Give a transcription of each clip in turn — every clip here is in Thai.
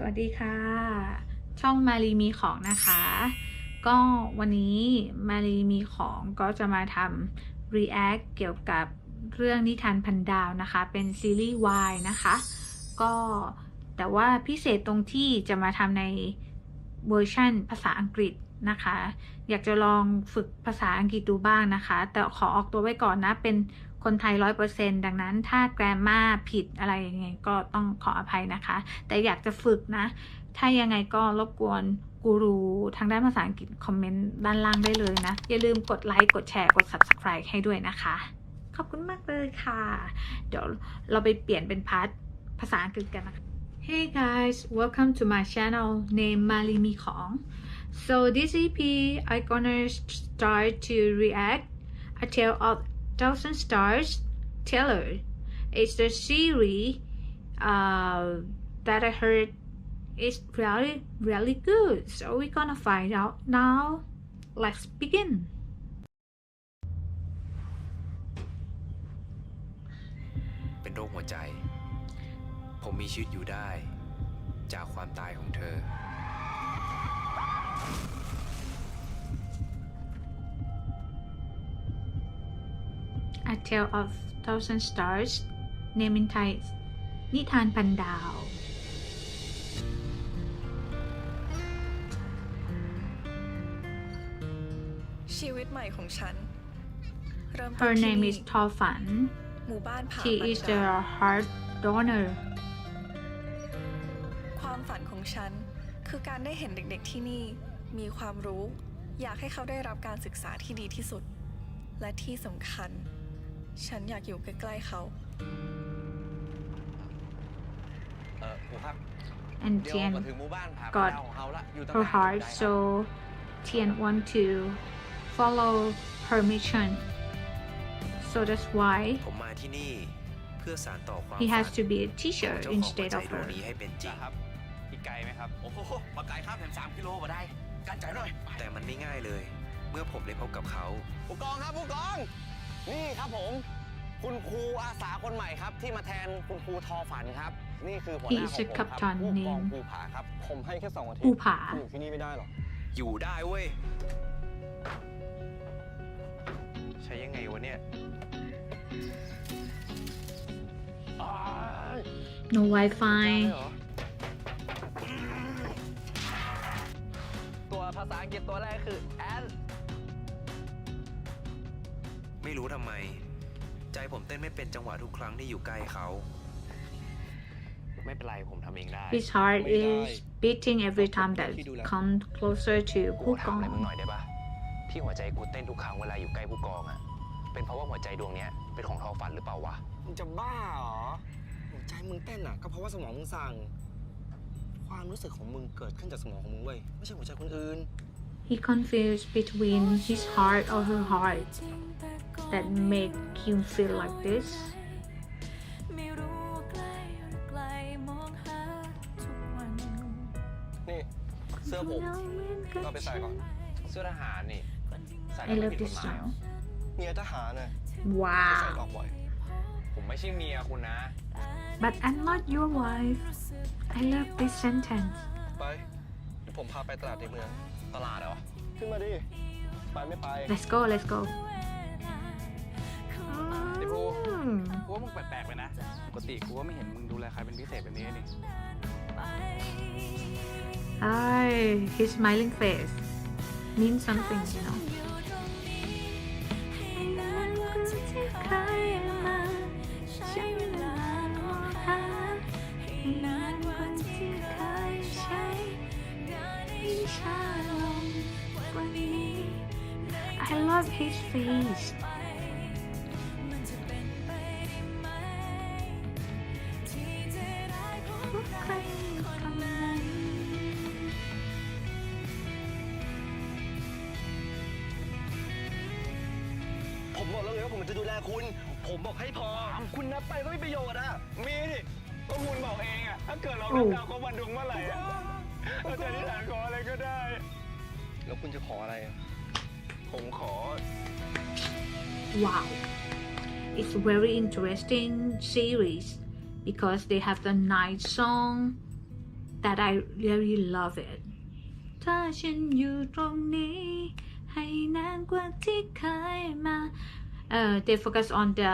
สวัสดีค่ะ ช่องมารีมีของนะคะ ก็วันนี้มารีมีของก็จะมาทำ react เกี่ยวกับเรื่องนิทานพันดาวนะคะ เป็นซีรีส์ Y นะคะ ก็แต่ว่าพิเศษตรงที่จะมาทำในเวอร์ชันภาษาอังกฤษนะคะ อยากจะลองฝึกภาษาอังกฤษดูบ้างนะคะ แต่ขอออกตัวไว้ก่อนนะ เป็น คนไทยร้อยเปอร์เซ็นดังนั้นถ้าแกรมมาผิดอะไรยังไงก็ต้องขออภัยนะคะ แต่อยากจะฝึกนะ ถ้ายังไงก็รบกวนกูรูทางด้านภาษาอังกฤษคอมเมนต์ด้านล่างได้เลยนะ อย่าลืมกดไลค์กดแชร์กด subscribe ให้ด้วยนะคะ ขอบคุณมากเลยค่ะ เดี๋ยวเราไปเปลี่ยนเป็นพาร์ทภาษาอังกฤษกันนะคะ Hey guys welcome to my channel name Mali Mi Kong so this EP I gonna start to react a tale of thousand stars Taylor it's the series uh, that I heard is really really good so we're gonna find out now let's begin เป็นโรคหัวใจ ผมมีชีวิตอยู่ได้ จากความตายของเธอ A Tale of Thousand Stars Name in Thai นิทานพันดาว ชีวิตใหม่ของฉัน เริ่มต้น Her ที่ name นี่ is ทอฝันหมู่บ้านผา She บัน is ดา the heart donor ความฝันของฉัน คือการได้เห็นเด็กๆที่นี่ มีความรู้ อยากให้เขาได้รับการศึกษาที่ดีที่สุด และที่สำคัญ ฉันอยากอยู่ใกล้ๆเขา เออครูครับ and เดี๋ยว Tian ก็ถึงหมู่บ้านผา got ดาวของเขาละอยู่ตรง her ไหน heart ได้ครับ so Tian want to follow her mission so that's why ผมมาที่นี่เพื่อสานต่อความ he has ฝัน to be a ของ teacher 哦เจ้าของหัว instead ใจ of ดวง her นี้ให้เป็นจริง ครับอีกไกลไหมครับ โอ้โหปากไก่ครับเห็นสามกิโลมาได้ กันใจหน่อย แต่มันไม่ง่ายเลย เมื่อผมได้พบกับเขา ผู้กองครับผู้กอง นี่ครับผม คุณครูอาสาคนใหม่ครับ ที่มาแทนคุณครูทอฝันครับ นี่คือหัวห He น้า is ของ a ผมครับ captain ผู้กอง named ภูผาครับ ผมให้แค่สองอาทิตภูย์ผาอยู่ที่นี่ไม่ได้หรออยู่ได้เว้ย ใช้ยังไงวะเนี่ย no Wi-Fi ตัวภาษาอังกฤษตัวแรกคือ and ไม่รู้ทำไม ใจผมเต้นไม่เป็นจังหวะทุกครั้งที่อยู่ใกล้เขา ไม่เป็นไรผมทำเองได้ his heart is beating every time that come closer to กูถามอะไรมึง Pukong หน่อยได้ปะที่หัวใจกูเต้นทุกครั้งเวลาอยู่ใกล้ผู้กองอะเป็นเพราะว่าหัวใจดวงเนี้ยเป็นของทอฝันหรือเปล่าวะมึงจะบ้าเหรอหัวใจมึงเต้นอะ ก็เพราะว่าสมองมึงสั่ง ความรู้สึกของมึงเกิดขึ้นจากสมองของมึงเว้ย ไม่ใช่หัวใจคนอื่น He confused between his heart or her heart that make him feel like this. ไม่รู้ใกล้หรือไกลมองหาทุกวัน นี่ เสื้อผมก็ไปใส่ก่อน เสื้อทหารนี่ ใส่ I แล้วไม่ love ผิดก this ฎหมายเหรอ song. เมียทหารน่ะใส่ Wow. ออกบ่อย ผมไม่ใช่เมียคุณนะ But I'm not your wife. I love this sentence. ไป เดี๋ยว ผมพาไปตลาดในเมือง ตลาดเหรอ ขึ้นมาดิ ไปไม่ไป Let's go, let's go. ไอ้ภู Mm. กูว่ามึงแปลกๆไปนะ ปกติกูว่าไม่เห็นมึงดูแลใครเป็นพิเศษแบบนี้นี่ Hi, his smiling face means something, you know. I love his face. ผมบอกแล้วไงว่าผมจะดูแลคุณ ผมบอกให้พอ คุณนับไปก็ไม่ประโยชน์อะมีดิก็คุณบอกเองอะถ้าเกิดเราโอ้นับดาวเขาวันดวงเมื่อไหร่อะ เราจะอธิษฐานขออะไรก็ได้ แล้วคุณจะขออะไรอะ ผมขอ Wow. It's a very interesting series because they have the night song that I really love it ถ้าฉันอยู่ตรงนี้ ให้นานกว่าที่เคยมา uh, they focus on the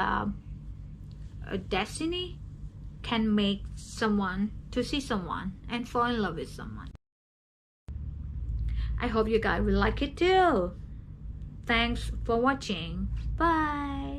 uh, destiny can make someone to see someone and fall in love with someone. I hope you guys will like it too. Thanks for watching. Bye.